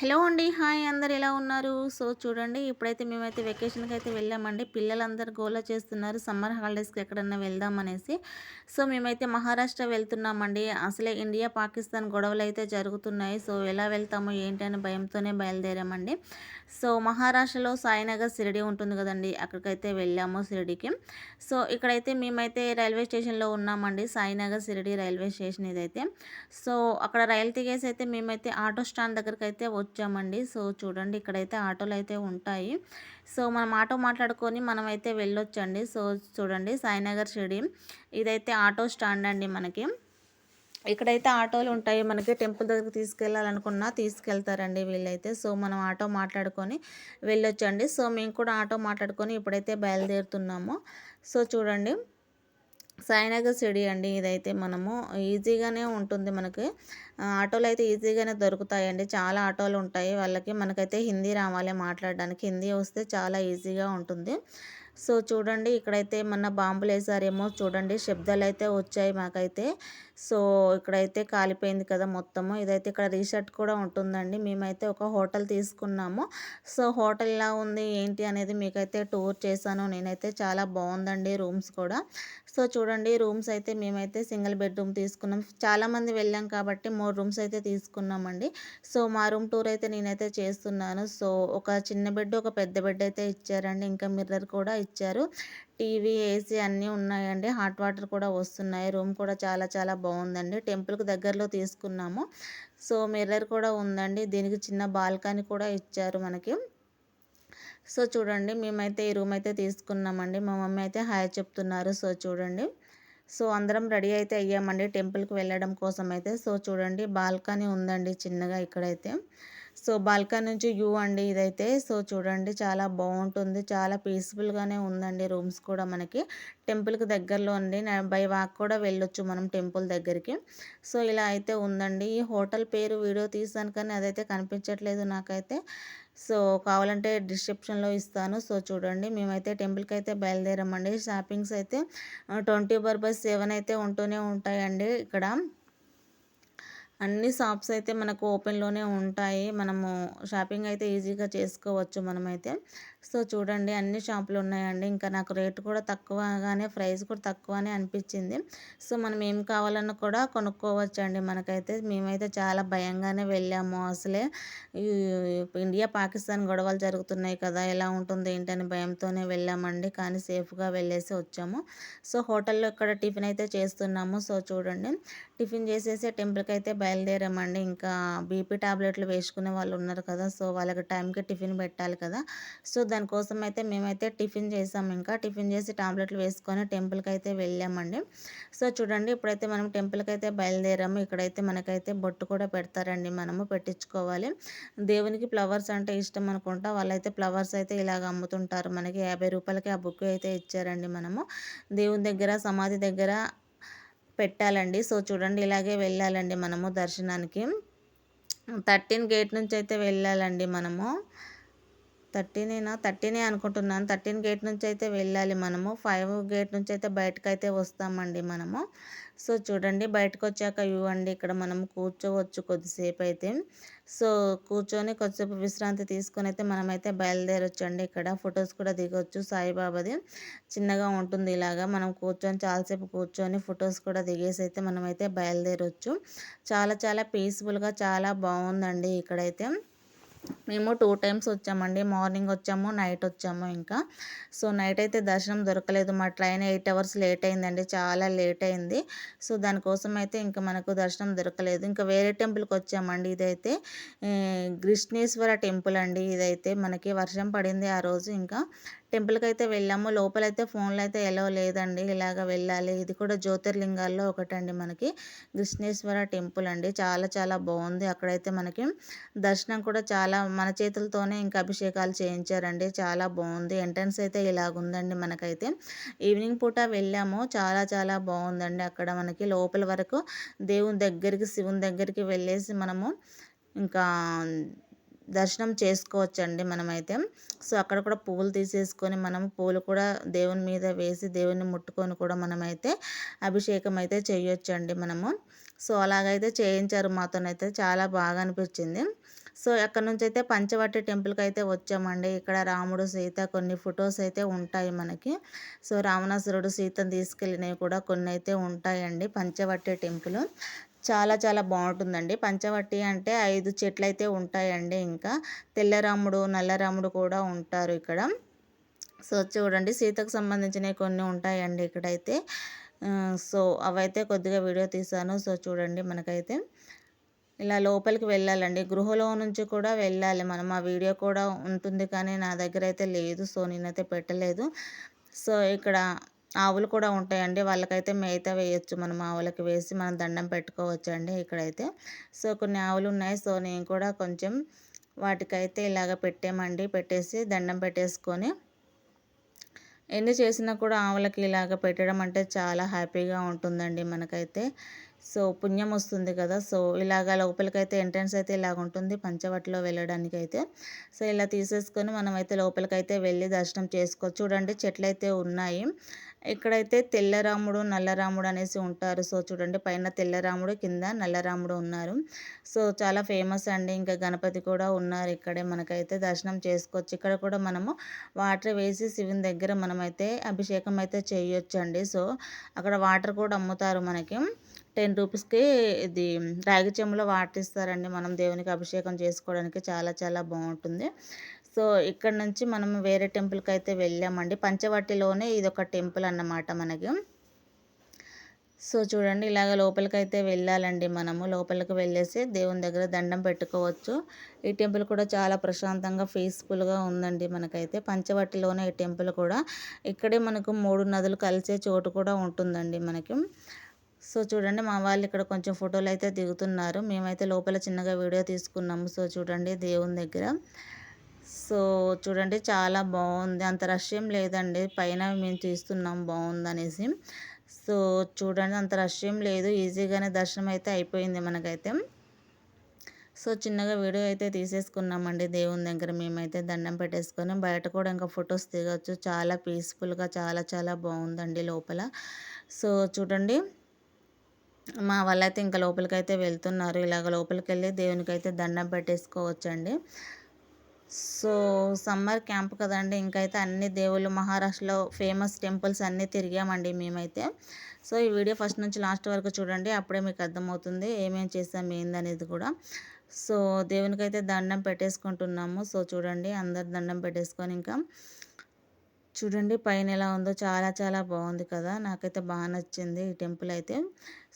Hello అండి. Hi అందరు ఎలా ఉన్నారు? సో చూడండి ఇప్పుడైతే మేమైతే వెకేషన్కి అయితే వెళ్ళామండి. పిల్లలందరూ గోల చేస్తున్నారు. సమ్మర్ హాలిడేస్కి ఎక్కడన్నా వెళ్దాం అనేసి. సో మేమైతే మహారాష్ట్ర వెళ్తున్నామండి. అసలే ఇండియా పాకిస్తాన్ గొడవలు అయితే జరుగుతున్నాయి. సో ఎలా వెళ్తామో ఏంటి అని భయంతోనే బయలుదేరామండి. సో మహారాష్ట్రలో సాయినగర్ షిరిడి ఉంటుంది కదండి. అక్కడికైతే వెళ్ళాము షిరిడికి. సో ఇక్కడైతే మేమైతే రైల్వే స్టేషన్లో ఉన్నామండి. సాయినగర్ షిరిడి రైల్వే స్టేషన్ ఇదైతే. సో అక్కడ రైలు దిగేసి అయితే మేమైతే ఆటో స్టాండ్ దగ్గరికి అయితే వచ్చామండి. సో చూడండి ఇక్కడైతే ఆటోలు అయితే ఉంటాయి. సో మనం ఆటో మాట్లాడుకొని మనం అయితే వెళ్ళొచ్చండి. సో చూడండి సాయినగర్ షిరిడి. ఇదైతే ఆటో స్టాండ్ అండి మనకి. ఇక్కడైతే ఆటోలు ఉంటాయి. మనకి టెంపుల్ దగ్గరికి తీసుకెళ్ళాలనుకున్నా తీసుకెళ్తారండి వీళ్ళైతే. సో మనం ఆటో మాట్లాడుకొని వెళ్ళొచ్చండి. సో మేము కూడా ఆటో మాట్లాడుకొని ఇప్పుడైతే బయలుదేరుతున్నాము. సో చూడండి. సాయినగర్ సిడి అండి ఇదైతే మనము. ఈజీగానే ఉంటుంది మనకి. ఆటోలు అయితే ఈజీగానే దొరుకుతాయండి. చాలా ఆటోలు ఉంటాయి. వాళ్ళకి మనకైతే హిందీ రావాలి మాట్లాడడానికి. హిందీ వస్తే చాలా ఈజీగా ఉంటుంది. సో చూడండి ఇక్కడైతే మన బాంబులు వేసారేమో చూడండి. శబ్దాలు అయితే వచ్చాయి మాకైతే. సో ఇక్కడైతే కాలిపోయింది కదా మొత్తము. ఇదైతే ఇక్కడ రీషర్ట్ కూడా ఉంటుందండి. మేమైతే ఒక హోటల్ తీసుకున్నాము. సో హోటల్ ఎలా ఉంది ఏంటి అనేది మీకైతే టూర్ చేశాను. నేనైతే చాలా బాగుందండి రూమ్స్ కూడా. సో చూడండి రూమ్స్ అయితే మేమైతే సింగిల్ బెడ్రూమ్ తీసుకున్నాం. చాలామంది వెళ్ళాం కాబట్టి మూడు రూమ్స్ అయితే తీసుకున్నామండి. సో మా రూమ్ టూర్ అయితే నేనైతే చేస్తున్నాను. సో ఒక చిన్న బెడ్ ఒక పెద్ద బెడ్ అయితే ఇచ్చారండి. ఇంకా మిర్రర్ కూడా ఇచ్చారు. టీవీ ఏసీ అన్నీ ఉన్నాయండి. హాట్ వాటర్ కూడా వస్తున్నాయి. రూమ్ కూడా చాలా చాలా బాగుందండి. టెంపుల్కి దగ్గరలో తీసుకున్నాము. సో మిర్రర్ కూడా ఉందండి. దీనికి చిన్న బాల్కనీ కూడా ఇచ్చారు మనకి. సో చూడండి మేమైతే ఈ రూమ్ అయితే తీసుకున్నామండి. మా మమ్మీ అయితే హాయ్ చెప్తున్నారు. సో చూడండి. సో అందరం రెడీ అయితే అయ్యామండి టెంపుల్కి వెళ్ళడం కోసం అయితే సో చూడండి బాల్కనీ ఉందండి చిన్నగా ఇక్కడైతే. సో బాల్కనీ నుంచి యూ అండి ఇదైతే. సో చూడండి చాలా బాగుంటుంది చాలా పీస్ఫుల్గానే ఉందండి రూమ్స్ కూడా మనకి. టెంపుల్కి దగ్గరలో అండి. బై వాక్ కూడా వెళ్ళొచ్చు మనం టెంపుల్ దగ్గరికి. సో ఇలా అయితే ఉందండి. ఈ హోటల్ పేరు వీడియో తీసాను కానీ అదైతే కనిపించట్లేదు నాకైతే. సో కావాలంటే డిస్క్రిప్షన్లో ఇస్తాను. సో చూడండి మేమైతే టెంపుల్కి అయితే బయలుదేరామండి. షాపింగ్స్ అయితే ట్వంటీ ఫోర్ బై సెవెన్ అయితే ఉంటూనే ఉంటాయండి ఇక్కడ. అన్ని షాప్స్ అయితే మనకు ఓపెన్లోనే ఉంటాయి. మనము షాపింగ్ అయితే ఈజీగా చేసుకోవచ్చు మనమైతే. సో చూడండి అన్ని షాపులు ఉన్నాయండి. ఇంకా నాకు రేటు కూడా తక్కువగానే ప్రైస్ కూడా తక్కువనే అనిపించింది. సో మనం ఏం కావాలన్నా కూడా కొనుక్కోవచ్చు అండి మనకైతే. మేమైతే చాలా భయంగానే వెళ్ళాము అసలే. ఇండియా పాకిస్తాన్ గొడవలు జరుగుతున్నాయి కదా ఎలా ఉంటుంది ఏంటని భయంతోనే వెళ్ళామండి. కానీ సేఫ్గా వెళ్ళేసి వచ్చాము. సో హోటల్లో ఇక్కడ టిఫిన్ అయితే చేస్తున్నాము. సో చూడండి. టిఫిన్ చేసేసి టెంపుల్కి అయితే బయలుదేరామండి. ఇంకా బీపీ టాబ్లెట్లు వేసుకునే వాళ్ళు ఉన్నారు కదా సో వాళ్ళకి టైంకి టిఫిన్ పెట్టాలి కదా. సో దానికోసం అయితే మేమైతే టిఫిన్ చేసాం. ఇంకా టిఫిన్ చేసి టాబ్లెట్లు వేసుకొని టెంపుల్కి అయితే వెళ్ళామండి. సో చూడండి ఇప్పుడైతే మనం టెంపుల్కి అయితే బయలుదేరాము. ఇక్కడైతే మనకైతే బొట్టు కూడా పెడతారండి. మనము పెట్టించుకోవాలి. దేవునికి ఫ్లవర్స్ అంటే ఇష్టం అనుకుంటా. వాళ్ళైతే ఫ్లవర్స్ అయితే ఇలాగ అమ్ముతుంటారు. మనకి యాభై రూపాయలకి ఆ బుక్ అయితే ఇచ్చారండి మనము. దేవుని దగ్గర సమాధి దగ్గర పెట్టాలండి. సో చూడండి ఇలాగే వెళ్ళాలండి మనము దర్శనానికి. థర్టీన్ గేట్ నుంచి అయితే వెళ్ళాలండి మనము. థర్టీనేనా థర్టీనే అనుకుంటున్నాను. థర్టీన్ గేట్ నుంచి అయితే వెళ్ళాలి మనము. ఫైవ్ గేట్ నుంచి అయితే బయటకు అయితే వస్తామండి మనము. సో చూడండి బయటకు వచ్చాక వ్యూ అండి ఇక్కడ మనం కూర్చోవచ్చు కొద్దిసేపు అయితే సో కూర్చొని కొద్దిసేపు విశ్రాంతి తీసుకొని అయితే మనమైతే బయలుదేరొచ్చండి. ఇక్కడ ఫొటోస్ కూడా దిగొచ్చు సాయిబాబాది. చిన్నగా ఉంటుంది ఇలాగా. మనం కూర్చొని చాలాసేపు కూర్చొని ఫొటోస్ కూడా దిగేసి అయితే మనమైతే బయలుదేరొచ్చు. చాలా చాలా పీస్ఫుల్గా చాలా బాగుందండి ఇక్కడైతే. మేము టూ టైమ్స్ వచ్చామండి. మార్నింగ్ వచ్చాము నైట్ వచ్చాము ఇంకా. సో నైట్ అయితే దర్శనం దొరకలేదు. మా ట్రైన్ ఎయిట్ అవర్స్ లేట్ అయిందండి. చాలా లేట్ అయింది. సో దానికోసం అయితే ఇంకా మనకు దర్శనం దొరకలేదు. ఇంకా వేరే టెంపుల్కి వచ్చామండి ఇదైతే. కృష్ణేశ్వర టెంపుల్ అండి ఇదైతే. మనకి వర్షం పడింది ఆ రోజు ఇంకా. టెంపుల్కి అయితే వెళ్ళాము. లోపలైతే ఫోన్లో అయితే ఎలా లేదండి. ఇలాగ వెళ్ళాలి. ఇది కూడా జ్యోతిర్లింగాల్లో ఒకటండి మనకి. కృష్ణేశ్వర టెంపుల్ అండి. చాలా చాలా బాగుంది అక్కడైతే మనకి దర్శనం కూడా చాలా మన చేతులతోనే ఇంకా అభిషేకాలు చేయించారండి. చాలా బాగుంది ఎంట్రన్స్ అయితే ఇలాగుందండి మనకైతే. ఈవినింగ్ పూట వెళ్ళాము. చాలా చాలా బాగుందండి అక్కడ మనకి లోపల వరకు దేవుని దగ్గరికి శివుని దగ్గరికి వెళ్ళేసి మనము ఇంకా దర్శనం చేసుకోవచ్చండి మనమైతే. సో అక్కడ కూడా పువ్వులు తీసేసుకొని మనం పూలు కూడా దేవుని మీద వేసి దేవుని ముట్టుకొని కూడా మనమైతే అభిషేకం అయితే చేయొచ్చండి మనము. సో అలాగైతే చేయించారు మాతోనైతే చాలా బాగా అనిపించింది. సో అక్కడ నుంచి అయితే పంచవటి టెంపుల్కి అయితే వచ్చామండి ఇక్కడ రాముడు సీత కొన్ని ఫొటోస్ అయితే ఉంటాయి మనకి. సో రావణాసురుడు సీతను తీసుకెళ్ళినవి కూడా కొన్ని అయితే ఉంటాయండి పంచవటి టెంపుల్. చాలా చాలా బాగుంటుందండి. పంచవటి అంటే ఐదు చెట్లు అయితే ఉంటాయండి ఇంకా. తెల్లరాముడు నల్లరాముడు కూడా ఉంటారు ఇక్కడ. సో చూడండి సీతకు సంబంధించినవి కొన్ని ఉంటాయండి ఇక్కడైతే. సో అవైతే కొద్దిగా వీడియో తీశాను. సో చూడండి మనకైతే. ఇలా లోపలికి వెళ్ళాలండి. గృహలో నుంచి కూడా వెళ్ళాలి మనం. ఆ వీడియో కూడా ఉంటుంది కానీ నా దగ్గర అయితే లేదు. సో నేనైతే పెట్టలేదు. సో ఇక్కడ ఆవులు కూడా ఉంటాయండి. వాళ్ళకైతే మేత వేయచ్చు. మనం ఆవులకి వేసి మనం దండం పెట్టుకోవచ్చు అండి ఇక్కడైతే. సో కొన్ని ఆవులు ఉన్నాయి. సో నేను కూడా కొంచెం వాటికైతే ఇలాగ పెట్టామండి. పెట్టేసి దండం పెట్టేసుకొని ఎన్ని చేసినా కూడా ఆవులకి ఇలాగ పెట్టడం అంటే చాలా హ్యాపీగా ఉంటుందండి మనకైతే. సో పుణ్యం వస్తుంది కదా. సో ఇలాగ లోపలికైతే ఎంట్రన్స్ అయితే ఇలాగ ఉంటుంది. పంచవట్లో వెళ్ళడానికి అయితే సో ఇలా తీసేసుకొని మనం అయితే లోపలికైతే వెళ్ళి దర్శనం చేసుకోవచ్చు. చూడండి చెట్లు అయితే ఉన్నాయి. ఇక్కడైతే తెల్లరాముడు నల్లరాముడు అనేసి ఉంటారు సో చూడండి పైన తెల్లరాముడు కింద నల్లరాముడు ఉన్నారు. సో చాలా ఫేమస్ అండి. ఇంకా గణపతి కూడా ఉన్నారు ఇక్కడే మనకైతే దర్శనం చేసుకోవచ్చు. ఇక్కడ కూడా మనము వాటర్ వేసి శివుని దగ్గర మనమైతే అభిషేకం అయితే చేయొచ్చు అండి సో అక్కడ వాటర్ కూడా అమ్ముతారు మనకి. టెన్ రూపీస్కి ఇది రాగి చెంబులో వాటర్ ఇస్తారండి. మనం దేవునికి అభిషేకం చేసుకోవడానికి చాలా చాలా బాగుంటుంది. సో ఇక్కడ నుంచి మనం వేరే టెంపుల్కి అయితే వెళ్ళామండి. పంచవటిలోనే ఇది ఒక టెంపుల్ అన్నమాట మనకి. సో చూడండి ఇలాగ లోపలికి అయితే వెళ్ళాలండి మనము. లోపలికి వెళ్ళేసి దేవుని దగ్గర దండం పెట్టుకోవచ్చు. ఈ టెంపుల్ కూడా చాలా ప్రశాంతంగా పీస్ఫుల్గా ఉందండి మనకైతే. పంచవటిలోనే ఈ టెంపుల్ కూడా. ఇక్కడే మనకు మూడు నదులు కలిసే చోటు కూడా ఉంటుందండి మనకి. సో చూడండి మా వాళ్ళు ఇక్కడ కొంచెం ఫోటోలు అయితే దిగుతున్నారు. మేమైతే లోపల చిన్నగా వీడియో తీసుకున్నాము. సో చూడండి దేవుని దగ్గర. సో చూడండి చాలా బాగుంది. అంత రష్ ఏం లేదండి. పైన మేము తీస్తున్నాం బాగుందనేసి. సో చూడండి అంత రష్ ఏం లేదు. ఈజీగానే దర్శనం అయితే అయిపోయింది మనకైతే. సో చిన్నగా వీడియో అయితే తీసేసుకున్నామండి దేవుని దగ్గర. మేమైతే దండం పెట్టేసుకొని బయట కూడా ఇంకా ఫొటోస్ దిగొచ్చు. చాలా పీస్ఫుల్గా చాలా చాలా బాగుందండి లోపల. సో చూడండి మా వాళ్ళైతే ఇంకా లోపలికైతే వెళ్తున్నారు. ఇలాగ లోపలికి వెళ్ళి దేవునికి అయితే దండం పెట్టేసుకోవచ్చండి. సో సమ్మర్ క్యాంప్ కదండి. ఇంకైతే అన్ని దేవుళ్ళు మహారాష్ట్రలో ఫేమస్ టెంపుల్స్ అన్నీ తిరిగామండి మేమైతే. సో ఈ వీడియో ఫస్ట్ నుంచి లాస్ట్ వరకు చూడండి. అప్పుడే మీకు అర్థమవుతుంది ఏమేమి చేసాం ఏందనేది కూడా. సో దేవునికి అయితే దండం పెట్టేసుకుంటున్నాము. సో చూడండి అందరు దండం పెట్టేసుకొని ఇంకా చూడండి పైన ఎలా ఉందో. చాలా చాలా బాగుంది కదా. నాకైతే బాగా నచ్చింది ఈ టెంపుల్ అయితే.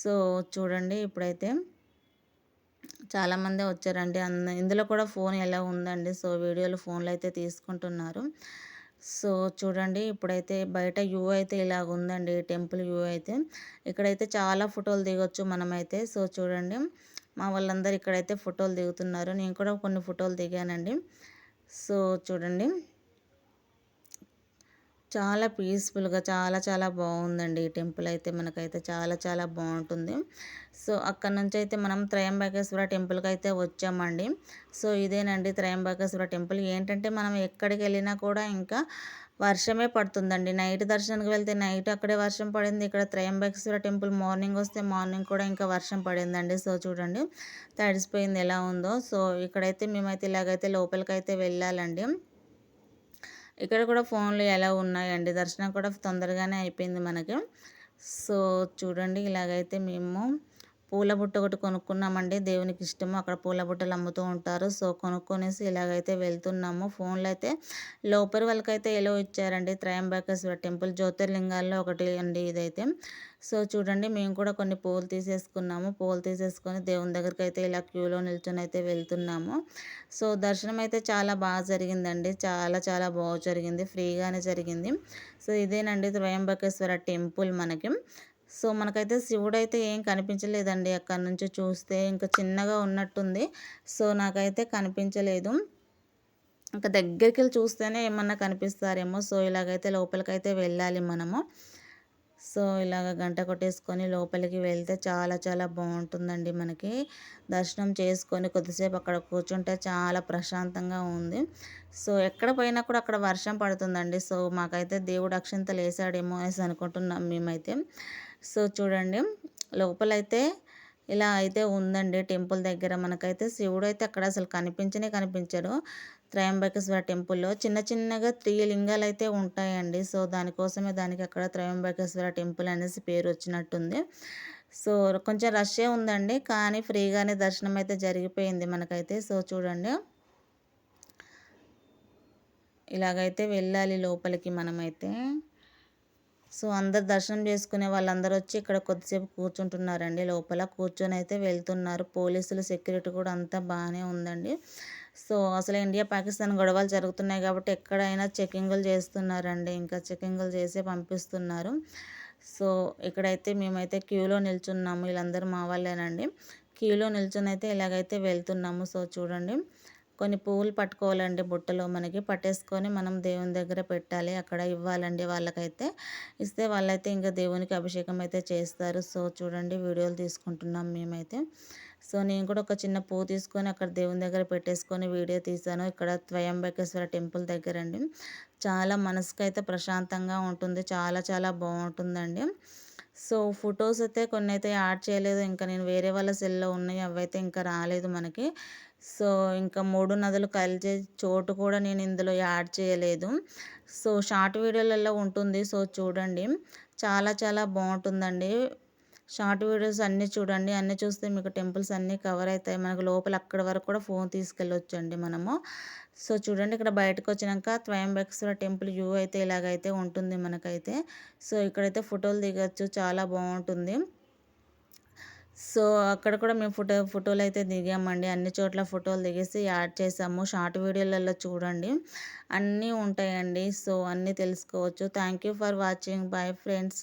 సో చూడండి ఇప్పుడైతే చాలామంది వచ్చారండి. అంద ఇందులో కూడా ఫోన్ ఎలా ఉందండి? సో వీడియోలు ఫోన్లో అయితే తీసుకుంటున్నారు. సో చూడండి ఇప్పుడైతే బయట వ్యూ అయితే ఇలాగ ఉందండి. టెంపుల్ వ్యూ అయితే. ఇక్కడైతే చాలా ఫోటోలు దిగొచ్చు మనమైతే. సో చూడండి మా వాళ్ళందరూ ఇక్కడైతే ఫోటోలు దిగుతున్నారు. నేను కూడా కొన్ని ఫోటోలు దిగానండి. సో చూడండి. చాలా పీస్ఫుల్గా చాలా చాలా బాగుందండి ఈ టెంపుల్ అయితే మనకైతే చాలా చాలా బాగుంటుంది సో అక్కడ నుంచి అయితే మనం త్రయంబకేశ్వర టెంపుల్కి అయితే వచ్చామండి. సో ఇదేనండి త్రయంబకేశ్వర టెంపుల్. ఏంటంటే మనం ఎక్కడికి వెళ్ళినా కూడా ఇంకా వర్షమే పడుతుందండి. నైట్ దర్శనానికి వెళ్తే నైట్ అక్కడే వర్షం పడింది. ఇక్కడ త్రయంబకేశ్వర టెంపుల్ మార్నింగ్ వస్తే మార్నింగ్ కూడా ఇంకా వర్షం పడిందండి. సో చూడండి తడిసిపోయింది ఎలా ఉందో. సో ఇక్కడైతే మేమైతే ఇలాగైతే లోపలికైతే వెళ్ళాలండి. ఇక్కడ కూడా ఫోన్లు ఎలా ఉన్నాయండి? దర్శనం కూడా తొందరగానే అయిపోయింది మనకి. సో చూడండి ఇలాగైతే మేము పూల బుట్ట ఒకటి కొనుక్కున్నామండి. దేవునికి ఇష్టము. అక్కడ పూల బుట్టలు అమ్ముతూ ఉంటారు. సో కొనుక్కొనేసి ఇలాగైతే వెళ్తున్నాము. ఫోన్లో అయితే లోపలి వాళ్ళకైతే ఎలా ఇచ్చారండి. త్రయంబకేశ్వర టెంపుల్ జ్యోతిర్లింగాల్లో ఒకటి అండి ఇదైతే. సో చూడండి మేము కూడా కొన్ని పూలు తీసేసుకున్నాము. పూలు తీసేసుకొని దేవుని దగ్గరికి అయితే ఇలా క్యూలో నిల్చొని అయితే వెళ్తున్నాము. సో దర్శనం అయితే చాలా బాగా జరిగిందండి. చాలా చాలా బాగా జరిగింది. ఫ్రీగానే జరిగింది. సో ఇదేనండి త్రయంబకేశ్వర టెంపుల్ మనకి. సో మనకైతే శివుడు అయితే ఏం కనిపించలేదండి అక్కడ నుంచి చూస్తే. ఇంకా చిన్నగా ఉన్నట్టుంది. సో నాకైతే కనిపించలేదు. ఇంకా దగ్గరికి వెళ్ళి చూస్తేనే ఏమన్నా కనిపిస్తారేమో. సో ఇలాగైతే లోపలికైతే వెళ్ళాలి మనము. సో ఇలాగ గంట కొట్టేసుకొని లోపలికి వెళ్తే చాలా చాలా బాగుంటుందండి మనకి. దర్శనం చేసుకొని కొద్దిసేపు అక్కడ కూర్చుంటే చాలా ప్రశాంతంగా ఉంది. సో ఎక్కడ పోయినా కూడా అక్కడ వర్షం పడుతుందండి. సో మాకైతే దేవుడు అక్షంతలు వేసాడేమో అనేసి అనుకుంటున్నాం మేమైతే. సో చూడండి లోపలైతే ఇలా అయితే ఉందండి టెంపుల్ దగ్గర. మనకైతే శివుడు అయితే అక్కడ అసలు కనిపించనే కనిపించడు. త్రయంబకేశ్వర టెంపుల్లో చిన్న చిన్నగా త్రీ లింగాలు అయితే ఉంటాయండి. సో దానికోసమే దానికి అక్కడ త్రయంబకేశ్వర టెంపుల్ అనేసి పేరు వచ్చినట్టుంది. సో కొంచెం రష్యే ఉందండి కానీ ఫ్రీగానే దర్శనం అయితే జరిగిపోయింది మనకైతే. సో చూడండి ఇలాగైతే వెళ్ళాలి లోపలికి మనమైతే. సో అందరు దర్శనం చేసుకునే వాళ్ళందరూ వచ్చి ఇక్కడ కొద్దిసేపు కూర్చుంటున్నారండి. లోపల కూర్చొని అయితే వెళ్తున్నారు. పోలీసులు సెక్యూరిటీ కూడా అంతా బాగానే ఉందండి. సో అసలు ఇండియా పాకిస్తాన్ గొడవలు జరుగుతున్నాయి కాబట్టి ఎక్కడైనా చెకింగులు చేస్తున్నారండి. ఇంకా చెకింగులు చేసే పంపిస్తున్నారు. సో ఇక్కడైతే మేమైతే క్యూలో నిల్చున్నాము. వీళ్ళందరూ మా వాళ్ళేనండి. క్యూలో నిల్చుని అయితే ఇలాగైతే వెళ్తున్నాము. సో చూడండి. కొన్ని పువ్వులు పట్టుకోవాలండి బుట్టలో మనకి. పట్టేసుకొని మనం దేవుని దగ్గర పెట్టాలి. అక్కడ ఇవ్వాలండి వాళ్ళకైతే. ఇస్తే వాళ్ళైతే ఇంకా దేవునికి అభిషేకం అయితే చేస్తారు. సో చూడండి వీడియోలు తీసుకుంటున్నాం మేమైతే. సో నేను కూడా ఒక చిన్న పువ్వు తీసుకొని అక్కడ దేవుని దగ్గర పెట్టేసుకొని వీడియో తీశాను. ఇక్కడ త్వయంబకేశ్వర టెంపుల్ దగ్గర అండి చాలా మనసుకు అయితే ప్రశాంతంగా ఉంటుంది. చాలా చాలా బాగుంటుందండి. సో ఫొటోస్ అయితే కొన్ని అయితే యాడ్ చేయలేదు. ఇంకా నేను వేరే వాళ్ళ సెల్లో ఉన్నాయి. అవైతే ఇంకా రాలేదు మనకి. సో ఇంకా మూడు నదులు కలిసే చోటు కూడా నేను ఇందులో యాడ్ చేయలేదు. సో షార్ట్ వీడియోలలో ఉంటుంది. సో చూడండి. చాలా చాలా బాగుంటుందండి. షార్ట్ వీడియోస్ అన్నీ చూడండి. అన్నీ చూస్తే మీకు టెంపుల్స్ అన్నీ కవర్ అవుతాయి. మనకు లోపల అక్కడ వరకు కూడా ఫోన్ తీసుకెళ్ళొచ్చండి మనము. సో చూడండి ఇక్కడ బయటకు వచ్చినాక త్వయంబకేశ్వర టెంపుల్ వ్యూ అయితే ఇలాగైతే ఉంటుంది మనకైతే. సో ఇక్కడైతే ఫోటోలు దిగచ్చు. చాలా బాగుంటుంది. సో అక్కడ కూడా మేము ఫోటో ఫోటోలు అయితే దిగామండి. అన్ని చోట్ల ఫోటోలు దిగేసి యాడ్ చేసాము. షార్ట్ వీడియోలలో చూడండి. అన్నీ ఉంటాయండి. సో అన్నీ తెలుసుకోవచ్చు. Thank you for watching. Bye friends.